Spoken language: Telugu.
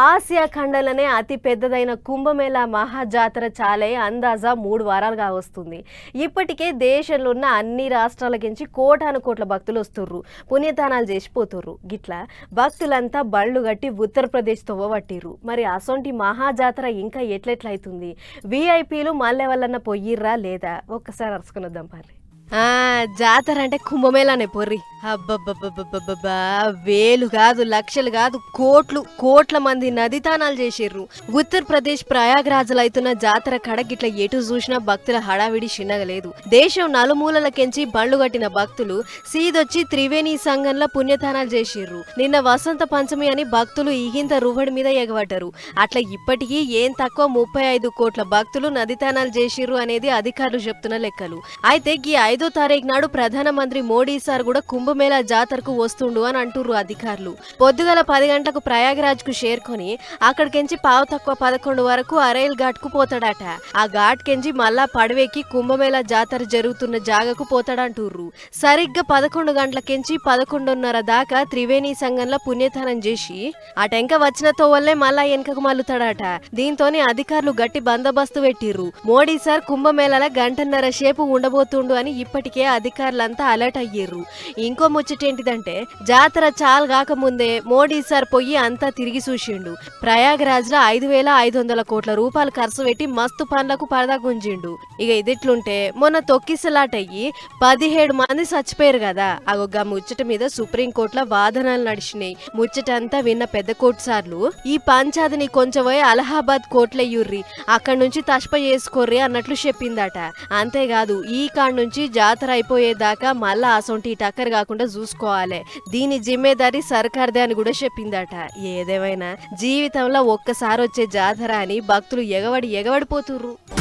ఆసియా ఖండంలోనే అతి పెద్దదైన కుంభమేళా మహాజాతర చాలే అందాజా మూడు వారాలుగా వస్తుంది. ఇప్పటికే దేశంలో ఉన్న అన్ని రాష్ట్రాల నుంచి కోటాను కోట్ల భక్తులు వస్తుర్రు. పుణ్యదానాలు చేసిపోతుర్రు. గిట్లా భక్తులంతా బళ్ళు గట్టి ఉత్తరప్రదేశ్ తవ్వబట్టిర్రు మరి అసొంటి మహాజాతర ఇంకా ఎట్లెట్లయితుంది? విఐపీలు మళ్ళీ వల్లన్న పొయ్యిర్రా లేదా? ఒక్కసారి అరుచుకున్నద్దాం పర్రి జాతర అంటే కుంభమేళానే పొర్రి. అబ్బబ్బబ్బబ్బబ్బబ్బా వేలు కాదు లక్షలు కాదు కోట్లు కోట్ల మంది నదితానాలు చేసిర్రు. ఉత్తరప్రదేశ్ ప్రయాగ్రాజులు అవుతున్న జాతర కడగిట్ల ఎటు చూసినా భక్తుల హడావిడి చిన్నగలేదు దేశం నలుమూలలకెంచి బండ్లు కట్టిన భక్తులు సీదొచ్చి త్రివేణి సంఘంలో పుణ్యతానాలు చేసిర్రు. నిన్న వసంత పంచమి అని భక్తులు ఈగింత రువడి మీద ఎగబడ్డారు. అట్లా ఇప్పటికీ ఏం తక్కువ ముప్పై ఐదు కోట్ల భక్తులు నదితానాలు చేసిర్రు అనేది అధికారులు చెప్తున్న లెక్కలు. అయితే ఈ ఐదో తారీఖు నాడు ప్రధానమంత్రి మోడీ సార్ కూడా కుంభమేళా జాతరకు వస్తుండు అని అంటుర్రు అధికారులు. పొద్దుగల పది గంటలకు ప్రయాగరాజ్కు చేరుకొని అక్కడికెంచి పావు తక్కువ పదకొండు వరకు అరైల్ ఘాట్కు పోతాడట. ఆ ఘాట్ కెంచి మళ్ళా పడవేకి కుంభమేళా జాతర జరుగుతున్న జాగకు పోతాడంటుర్రు. సరిగ్గా పదకొండు గంటలకెంచి పదకొండున్నర దాకా త్రివేణి సంఘంలో పుణ్యతనం చేసి ఆ టెంక వచ్చిన తోవల్లే మళ్ళా వెనకకు మల్లుతాడట. దీంతోనే అధికారులు గట్టి బందోబస్తు పెట్టిర్రు. మోడీ సార్ కుంభమేళాల గంటన్నర సేపు ఉండబోతుండు అని ఇప్పటికే అధికారులంతా అలర్ట్ అయ్యిర్రు. ఇంకో ముచ్చటేంటిదంటే జాతర చాలు కాకముందే మోడీ సార్ పోయి అంతా తిరిగి చూసిండు. ప్రయాగరాజ్లో ఐదు వేల ఐదు వందల కోట్ల రూపాయలు ఖర్చు పెట్టి మస్తు పనులకు పరదా గుంజిండు. ఇక ఇదిట్లుంటే మొన్న తొక్కిసలాటయ్యి పదిహేడు మంది చచ్చిపోయారు కదా అగొగ్గ ముచ్చట మీద సుప్రీంకోర్టులో వాదనలు నడిచినాయి. ముచ్చటంతా విన్న పెద్ద కోర్టు సార్లు ఈ పంచాదిని కొంచెం పోయి అలహాబాద్ కోర్టులయ్యుర్రి అక్కడి నుంచి తష్ప చేసుకోర్రి అన్నట్లు చెప్పిందట. అంతేకాదు ఈ కాడ నుంచి జాతర అయిపోయేదాకా మళ్ళా అసొంటి టక్కర్ కాకుండా చూసుకోవాలి. దీని జిమ్మేదారి సర్కార్దే అని కూడా చెప్పిందట. ఏదేమైనా జీవితంలో ఒక్కసారి వచ్చే జాతర అని భక్తులు ఎగబడి ఎగబడిపోతుర్రు